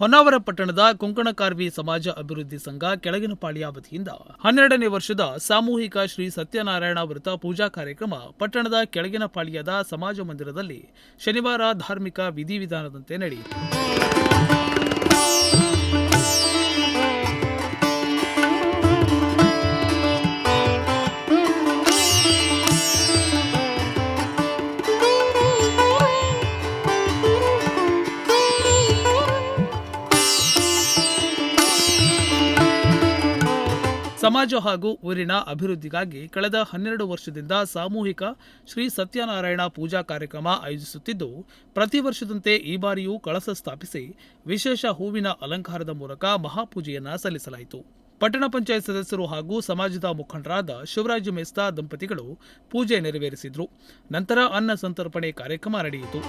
ಹೊನ್ನಾವರ ಪಟ್ಟಣದ ಕೊಂಕಣಕಾರ್ವಿ ಸಮಾಜ ಅಭಿವೃದ್ಧಿ ಸಂಘ ಕೆಳಗಿನ ಪಾಳಿಯ ವತಿಯಿಂದ ಹನ್ನೆರಡನೇ ವರ್ಷದ ಸಾಮೂಹಿಕ ಶ್ರೀ ಸತ್ಯನಾರಾಯಣ ವೃತ ಪೂಜಾ ಕಾರ್ಯಕ್ರಮ ಪಟ್ಟಣದ ಕೆಳಗಿನ ಪಾಳಿಯದ ಸಮಾಜ ಮಂದಿರದಲ್ಲಿ ಶನಿವಾರ ಧಾರ್ಮಿಕ ವಿಧಿವಿಧಾನದಂತೆ ನಡೆಯಿತು. ಸಮಾಜ ಹಾಗೂ ಊರಿನ ಅಭಿವೃದ್ಧಿಗಾಗಿ ಕಳೆದ ಹನ್ನೆರಡು ವರ್ಷದಿಂದ ಸಾಮೂಹಿಕ ಶ್ರೀ ಸತ್ಯನಾರಾಯಣ ಪೂಜಾ ಕಾರ್ಯಕ್ರಮ ಆಯೋಜಿಸುತ್ತಿದ್ದು, ಪ್ರತಿ ವರ್ಷದಂತೆ ಈ ಬಾರಿಯೂ ಕಳಸ ಸ್ಥಾಪಿಸಿ ವಿಶೇಷ ಹೂವಿನ ಅಲಂಕಾರದ ಮೂಲಕ ಮಹಾಪೂಜೆಯನ್ನ ಸಲ್ಲಿಸಲಾಯಿತು. ಪಟ್ಟಣ ಪಂಚಾಯತ್ ಸದಸ್ಯರು ಹಾಗೂ ಸಮಾಜದ ಮುಖಂಡರಾದ ಶಿವರಾಜ ಮೇಸ್ತಾ ದಂಪತಿಗಳು ಪೂಜೆ ನೆರವೇರಿಸಿದರು. ನಂತರ ಅನ್ನ ಸಂತರ್ಪಣೆ ಕಾರ್ಯಕ್ರಮ ನಡೆಯಿತು.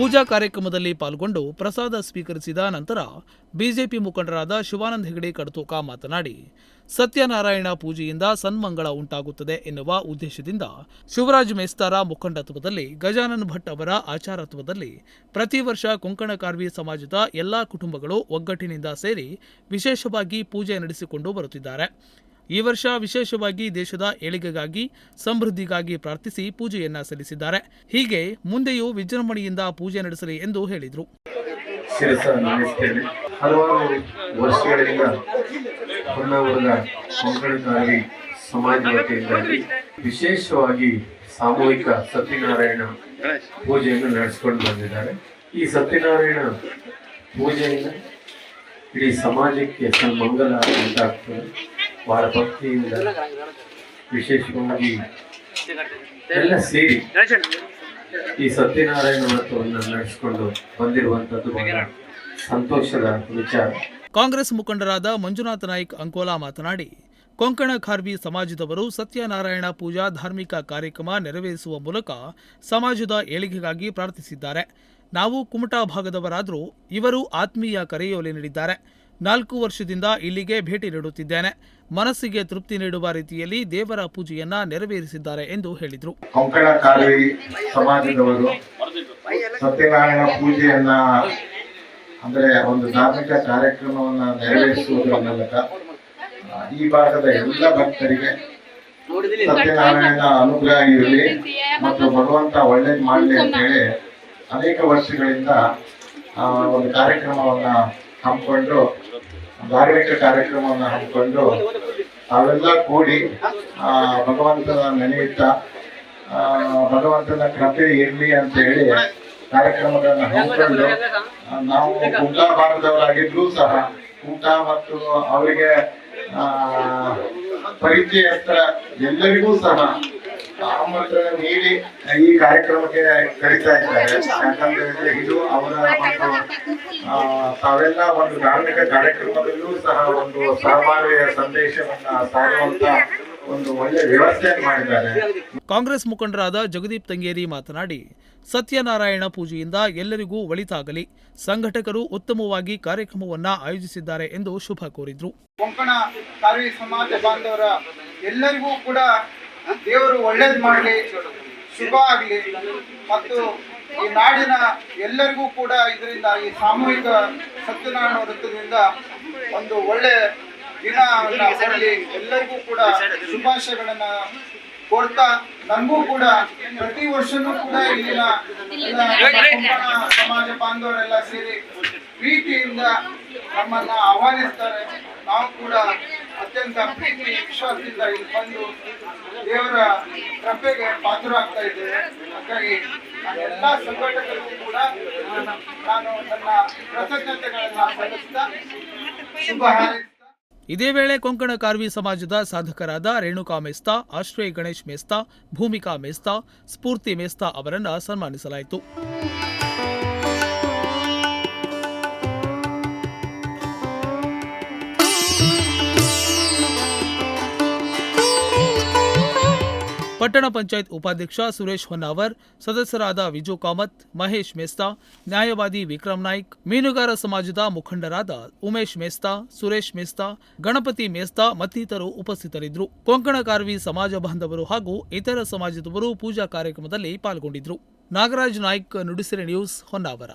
ಪೂಜಾ ಕಾರ್ಯಕ್ರಮದಲ್ಲಿ ಪಾಲ್ಗೊಂಡು ಪ್ರಸಾದ ಸ್ವೀಕರಿಸಿದ ನಂತರ ಬಿಜೆಪಿ ಮುಖಂಡರಾದ ಶಿವಾನಂದ ಹೆಗಡೆ ಕಡತೋಕ ಮಾತನಾಡಿ, ಸತ್ಯನಾರಾಯಣ ಪೂಜೆಯಿಂದ ಸನ್ಮಂಗಳ ಉಂಟಾಗುತ್ತದೆ ಎನ್ನುವ ಉದ್ದೇಶದಿಂದ ಶಿವರಾಜ್ ಮೇಸ್ತಾರ ಮುಖಂಡತ್ವದಲ್ಲಿ, ಗಜಾನನ್ ಭಟ್ ಅವರ ಆಚಾರತ್ವದಲ್ಲಿ ಪ್ರತಿ ವರ್ಷ ಕೊಂಕಣ ಕಾರ್ವಿ ಸಮಾಜದ ಎಲ್ಲಾ ಕುಟುಂಬಗಳು ಒಗ್ಗಟ್ಟಿನಿಂದ ಸೇರಿ ವಿಶೇಷವಾಗಿ ಪೂಜೆ ನಡೆಸಿಕೊಂಡು ಬರುತ್ತಿದ್ದಾರೆ. ಈ ವರ್ಷ ವಿಶೇಷವಾಗಿ ದೇಶದ ಏಳಿಗೆಗಾಗಿ, ಸಮೃದ್ಧಿಗಾಗಿ ಪ್ರಾರ್ಥಿಸಿ ಪೂಜೆಯನ್ನ ಸಲ್ಲಿಸಿದ್ದಾರೆ. ಹೀಗೆ ಮುಂದೆಯೂ ವಿಜೃಂಭಣೆಯಿಂದ ಪೂಜೆ ನಡೆಸಲಿ ಎಂದು ಹೇಳಿದರು. ವರ್ಷಗಳಿಂದ ವಿಶೇಷವಾಗಿ ಸಾಮೂಹಿಕ ಸತ್ಯನಾರಾಯಣ ಪೂಜೆಯನ್ನು ನಡೆಸಿಕೊಂಡು ಬಂದಿದ್ದಾರೆ. ಈ ಸತ್ಯನಾರಾಯಣ ಪೂಜೆಯಿಂದ ಇಡೀ ಸಮಾಜಕ್ಕೆ ಸನ್ಮಂಗಲ ಉಂಟಾಗ್ತದೆ ಬಹಳ ಭಕ್ತಿಯಿಂದ ವಿಶೇಷವಾಗಿ ಎಲ್ಲ ಸೇರಿ ಈ ಸತ್ಯನಾರಾಯಣ ವ್ರತವನ್ನು ನಡೆಸಿಕೊಂಡು ಬಂದಿರುವಂತದ್ದು ಸಂತೋಷದ ವಿಚಾರ. ಕಾಂಗ್ರೆಸ್ ಮುಖಂಡರಾದ ಮಂಜುನಾಥ ನಾಯ್ಕ್ ಅಂಕೋಲಾ ಮಾತನಾಡಿ, ಕೊಂಕಣ ಖಾರ್ಬಿ ಸಮಾಜದವರು ಸತ್ಯನಾರಾಯಣ ಪೂಜಾ ಧಾರ್ಮಿಕ ಕಾರ್ಯಕ್ರಮ ನೆರವೇರಿಸುವ ಮೂಲಕ ಸಮಾಜದ ಏಳಿಗೆಗಾಗಿ ಪ್ರಾರ್ಥಿಸಿದ್ದಾರೆ. ನಾವು ಕುಮಟಾ ಭಾಗದವರಾದರೂ ಇವರು ಆತ್ಮೀಯ ಕರೆಯೋಲೆ ನೀಡಿದ್ದಾರೆ. ನಾಲ್ಕು ವರ್ಷದಿಂದ ಇಲ್ಲಿಗೆ ಭೇಟಿ ನೀಡುತ್ತಿದ್ದೇನೆ. ಮನಸ್ಸಿಗೆ ತೃಪ್ತಿ ನೀಡುವ ರೀತಿಯಲ್ಲಿ ದೇವರ ಪೂಜೆಯನ್ನ ನೆರವೇರಿಸಿದ್ದಾರೆ ಎಂದು ಹೇಳಿದರು. ಕೊಂಕಣ ಕಾವೇರಿ ಸಮಾಜದವರು ಸತ್ಯನಾರಾಯಣ ಪೂಜೆಯನ್ನ ಅಂದ್ರೆ ಒಂದು ಧಾರ್ಮಿಕ ಕಾರ್ಯಕ್ರಮವನ್ನ ನೆರವೇರಿಸುವುದರ ಮೂಲಕ ಈ ಭಾಗದ ಎಲ್ಲ ಭಕ್ತರಿಗೆ ಸತ್ಯನಾರಾಯಣ ಅನುಗ್ರಹ ಇರಲಿ ಮತ್ತು ಭಗವಂತ ಒಳ್ಳೇದು ಮಾಡಲಿ ಅಂತ ಹೇಳಿ ಅನೇಕ ವರ್ಷಗಳಿಂದ ಒಂದು ಕಾರ್ಯಕ್ರಮವನ್ನ ಹಮ್ಮಿಕೊಂಡು ಧಾರ್ಮಿಕ ಕಾರ್ಯಕ್ರಮವನ್ನು ಹಮ್ಮಿಕೊಂಡು ಅವೆಲ್ಲ ಕೂಡಿ ಭಗವಂತನ ನೆನೆಯುತ್ತ ಭಗವಂತನ ಕೃಪೆ ಇರಲಿ ಅಂತ ಹೇಳಿ ಕಾರ್ಯಕ್ರಮಗಳನ್ನು ಹಮ್ಮಿಕೊಂಡು ನಾವು ಕುಂಟಾ ಭಾಗದವರಾಗಿದ್ರೂ ಸಹ ಕುಂಟಾ ಮತ್ತು ಅವರಿಗೆ ಪರಿಚಯಸ್ಥ ಎಲ್ಲರಿಗೂ ಸಹ ಆಮಂತ್ರಣ ನೀಡಿ ಈ ಕಾರ್ಯಕ್ರಮಕ್ಕೆ ಕರೀತಾ ಇದ್ದಾರೆ. ಯಾಕಂತ ಇದು ಅವರ ಒಂದು ತಾವೆಲ್ಲ ಒಂದು ಧಾರ್ಮಿಕ ಕಾರ್ಯಕ್ರಮದಲ್ಲೂ ಸಹ ಒಂದು ಸಹಭಾಗಿಯ ಸಂದೇಶವನ್ನ ಸಾರುವಂತ ಒಂದು ಒಳ್ಳೆ ವ್ಯವಸ್ಥೆಯನ್ನು ಮಾಡಿದ್ದಾರೆ. ಕಾಂಗ್ರೆಸ್ ಮುಖಂಡರಾದ ಜಗದೀಪ್ ತಂಗೇರಿ ಮಾತನಾಡಿ ಸತ್ಯನಾರಾಯಣ ಪೂಜೆಯಿಂದ ಎಲ್ಲರಿಗೂ ಒಳಿತಾಗಲಿ ಸಂಘಟಕರು ಉತ್ತಮವಾಗಿ ಕಾರ್ಯಕ್ರಮವನ್ನ ಆಯೋಜಿಸಿದ್ದಾರೆ ಎಂದು ಶುಭ ಕೋರಿದ್ರು. ಕೊಂಕಣ ಕಾರ್ವಿ ಸಮಾಜ ಬಾಂಧವರ ಎಲ್ಲರಿಗೂ ಕೂಡ ದೇವರು ಒಳ್ಳೇದು ಮಾಡಲಿ, ಶುಭ ಆಗಲಿ. ಮತ್ತು ಈ ನಾಡಿನ ಎಲ್ಲರಿಗೂ ಕೂಡ ಇದರಿಂದ ಈ ಸಾಮೂಹಿಕ ಸತ್ಯನಾರಾಯಣ ವೃತ್ತದಿಂದ ಒಂದು ಒಳ್ಳೆ ದಿನ ಎಲ್ಲರಿಗೂ ಕೂಡ ಶುಭಾಶಯಗಳನ್ನ ಕೊಡ್ತಾ, ನನಗೂ ಕೂಡ ಪ್ರತಿ ವರ್ಷನೂ ಕೂಡ ಇಲ್ಲಿನ ಸಮಾಜ ಬಾಂಧವರೆಲ್ಲ ಸೇರಿ ಪ್ರೀತಿಯಿಂದ ನಮ್ಮನ್ನ ಆಹ್ವಾನಿಸ್ತಾರೆ. ನಾವು ಕೂಡ ಅತ್ಯಂತ ಪ್ರೀತಿ, ವಿಶ್ವಾಸದಿಂದ ಇಲ್ಲಿ ಬಂದು ದೇವರ ಕೃಪೆಗೆ ಪಾತ್ರರಾಗ್ತಾ ಇದ್ದೇವೆ ಹಾಗಾಗಿ ಎಲ್ಲ ಸಂಘಟಕರಿಗೂ ಕೂಡ ನಾನು ನನ್ನ ಕೃತಜ್ಞತೆಗಳನ್ನ ಸಲ್ಲಿಸ್ತಾ ಶುಭ ಇದೇ ವೇಳೆ ಕೊಂಕಣ ಕಾರ್ವಿ ಸಮಾಜದ ಸಾಧಕರಾದ ರೇಣುಕಾ ಮೇಸ್ತಾ, ಆಶ್ರಯ ಗಣೇಶ್ ಮೇಸ್ತಾ, ಭೂಮಿಕಾ ಮೇಸ್ತಾ, ಸ್ಫೂರ್ತಿ ಮೇಸ್ತಾ ಅವರನ್ನು ಸನ್ಮಾನಿಸಲಾಯಿತು. ಪಟ್ಟಣ ಪಂಚಾಯತ್ ಉಪಾಧ್ಯಕ್ಷ ಸುರೇಶ್ ಹೊನ್ನಾವರ್, ಸದಸ್ಯರಾದ ವಿಜು ಕಾಮತ್, ಮಹೇಶ್ ಮೇಸ್ತಾ, ನ್ಯಾಯವಾದಿ ವಿಕ್ರಮ್ ನಾಯ್ಕ್, ಮೀನುಗಾರ ಸಮಾಜದ ಮುಖಂಡರಾದ ಉಮೇಶ್ ಮೇಸ್ತಾ, ಸುರೇಶ್ ಮೇಸ್ತಾ, ಗಣಪತಿ ಮೇಸ್ತಾ ಮತ್ತಿತರರು ಉಪಸ್ಥಿತರಿದ್ದರು. ಕೊಂಕಣ ಕಾರ್ವಿ ಸಮಾಜ ಬಾಂಧವರು ಹಾಗೂ ಇತರ ಸಮಾಜದವರು ಪೂಜಾ ಕಾರ್ಯಕ್ರಮದಲ್ಲಿ ಪಾಲ್ಗೊಂಡಿದ್ದರು. ನಾಗರಾಜ್ ನಾಯ್ಕ್ ನುಡಿಸಿರೆ ನ್ಯೂಸ್ ಹೊನ್ನಾವರ.